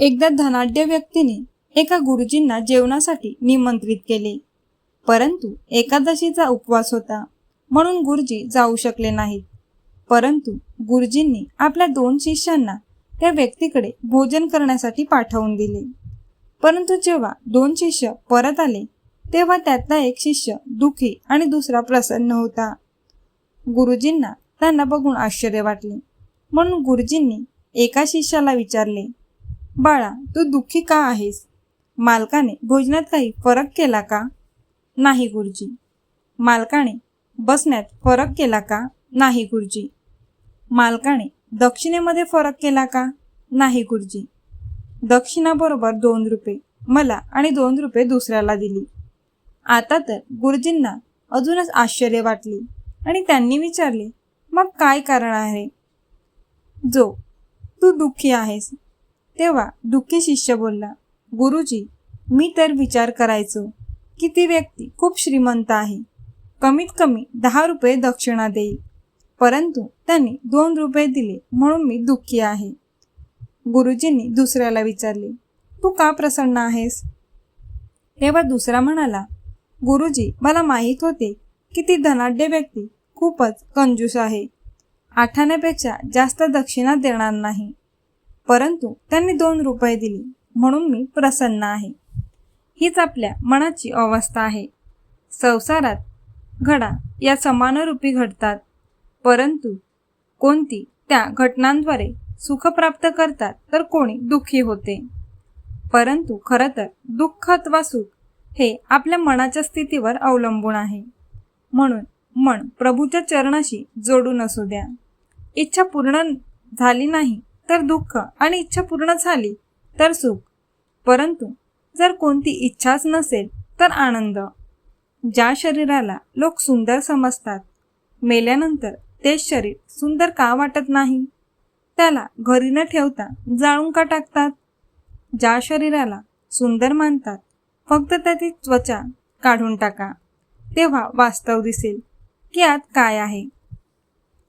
एकदा धनाढ्य व्यक्तीने एका गुरुजींना जेवणासाठी निमंत्रित केले. परंतु एकादशीचा उपवास होता म्हणून गुरुजी जाऊ शकले नाहीत. परंतु गुरुजींनी आपल्या दोन शिष्यांना त्या व्यक्तीकडे भोजन करण्यासाठी पाठवून दिले. परंतु जेव्हा दोन शिष्य परत आले तेव्हा त्यातला एक शिष्य दुखी आणि दुसरा प्रसन्न होता. गुरुजींना त्यांना बघून आश्चर्य वाटले म्हणून गुरुजींनी एका शिष्याला विचारले बाळा तू दुःखी का आहेस? मालकाने भोजनात काही फरक केला का? नाही गुरुजी. मालकाने बसण्यात फरक केला का? नाही गुरुजी. मालकाने दक्षिणेमध्ये फरक केला का? नाही गुरुजी. दक्षिणाबरोबर दोन रुपये मला आणि दोन रुपये दुसऱ्याला दिली. आता तर गुरुजींना अजूनच आश्चर्य वाटले आणि त्यांनी विचारले मग काय कारण आहे? जो तू दुःखी आहेस. तेव्हा दुःखी शिष्य बोलला गुरुजी मी तर विचार करायचो की ती व्यक्ती खूप श्रीमंत आहे. कमीत कमी दहा रुपये दक्षिणा देईल. परंतु त्यांनी दोन रुपये दिले म्हणून मी दुःखी आहे. गुरुजींनी दुसऱ्याला विचारले तू का प्रसन्न आहेस? तेव्हा दुसरा म्हणाला गुरुजी मला माहीत होते की ती धनाढ्य व्यक्ती खूपच कंजूस आहे. आठाण्यापेक्षा जास्त दक्षिणा देणार नाही. परंतु त्यांनी दोन रुपये दिली. म्हणून मी प्रसन्न आहे. हीच आपल्या मनाची अवस्था आहे. संसारात घडा या समानरूपी घडतात. परंतु कोणती त्या घटनांद्वारे सुख प्राप्त करतात तर कोणी दुःखी होते. परंतु खरं तर दुःख अथवा सुख हे आपल्या मनाच्या स्थितीवर अवलंबून आहे. म्हणून मन प्रभूच्या चरणाशी जोडून असू द्या. इच्छा पूर्ण झाली नाही तर दुःख आणि इच्छा पूर्ण झाली तर सुख. परंतु जर कोणती इच्छाच नसेल तर आनंद. ज्या शरीराला लोक सुंदर समजतात मेल्यानंतर तेच शरीर सुंदर का वाटत नाही? त्याला घरी न ठेवता जाळून का टाकतात? ज्या शरीराला सुंदर मानतात फक्त त्याची त्वचा काढून टाका. तेव्हा वास्तव दिसेल की आत काय आहे.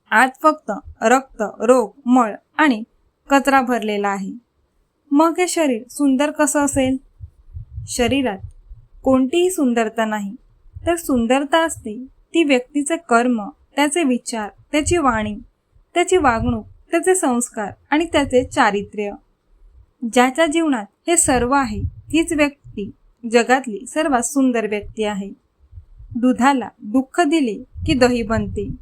आत फक्त रक्त रोग मळ आणि कचरा भरलेला आहे. मग हे शरीर सुंदर कसं असेल? शरीरात कोणतीही सुंदरता नाही. तर सुंदरता असते ती व्यक्तीचे कर्म त्याचे विचार त्याची वाणी त्याची वागणूक त्याचे संस्कार आणि त्याचे चारित्र्य. ज्याच्या जीवनात हे सर्व आहे तीच व्यक्ती जगातली सर्वात सुंदर व्यक्ती आहे. दुधाला दुःख दिले की दही बनते.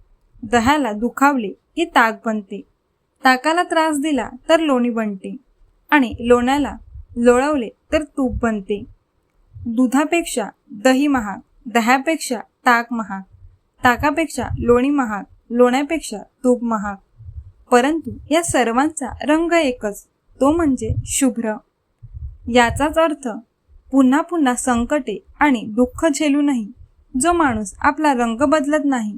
दह्याला दुखावले की ताक बनते. ताकाला त्रास दिला तर लोणी बनते आणि लोण्याला लोळवले तर तूप बनते. दुधापेक्षा दही महाग दह्यापेक्षा ताक महाग ताकापेक्षा लोणी महाग लोण्यापेक्षा तूप महाग. परंतु या सर्वांचा रंग एकच तो म्हणजे शुभ्र. याचाच अर्थ पुन्हा पुन्हा संकटे आणि दुःख झेलूनही जो माणूस आपला रंग बदलत नाही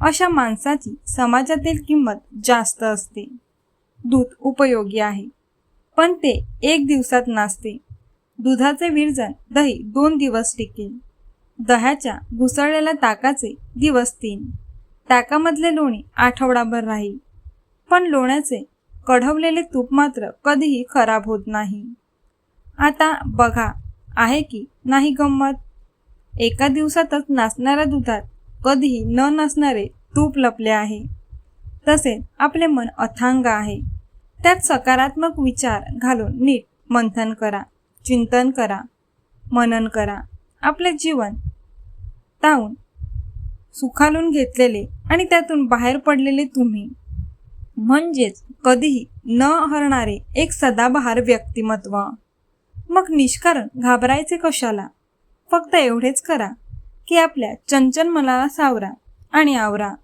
अशा माणसाची समाजातील किंमत जास्त असते. दूध उपयोगी आहे. पण ते एक दिवसात नासते. दुधाचे विरजन दही दोन दिवस टिकेल. दह्याच्या घुसळलेल्या ताकाचे दिवस तीन. ताकामधले लोणी आठवडाभर राहील. पण लोण्याचे कढवलेले तूप मात्र कधीही खराब होत नाही. आता बघा आहे की नाही गंमत? एका दिवसातच नाचणाऱ्या दुधात कधीही न नसणारे तूप लपले आहे. तसेच आपले मन अथांग आहे. त्यात सकारात्मक विचार घालून नीट मंथन करा चिंतन करा मनन करा. आपले जीवन ताऊन सुखालून घेतलेले आणि त्यातून बाहेर पडलेले तुम्ही. म्हणजेच कधीही न हरणारे एक सदाबहार व्यक्तिमत्व. मग निष्कारण घाबरायचे कशाला? फक्त एवढेच करा. की आपल्या चंचन मनाला सावरा आणि आवरा.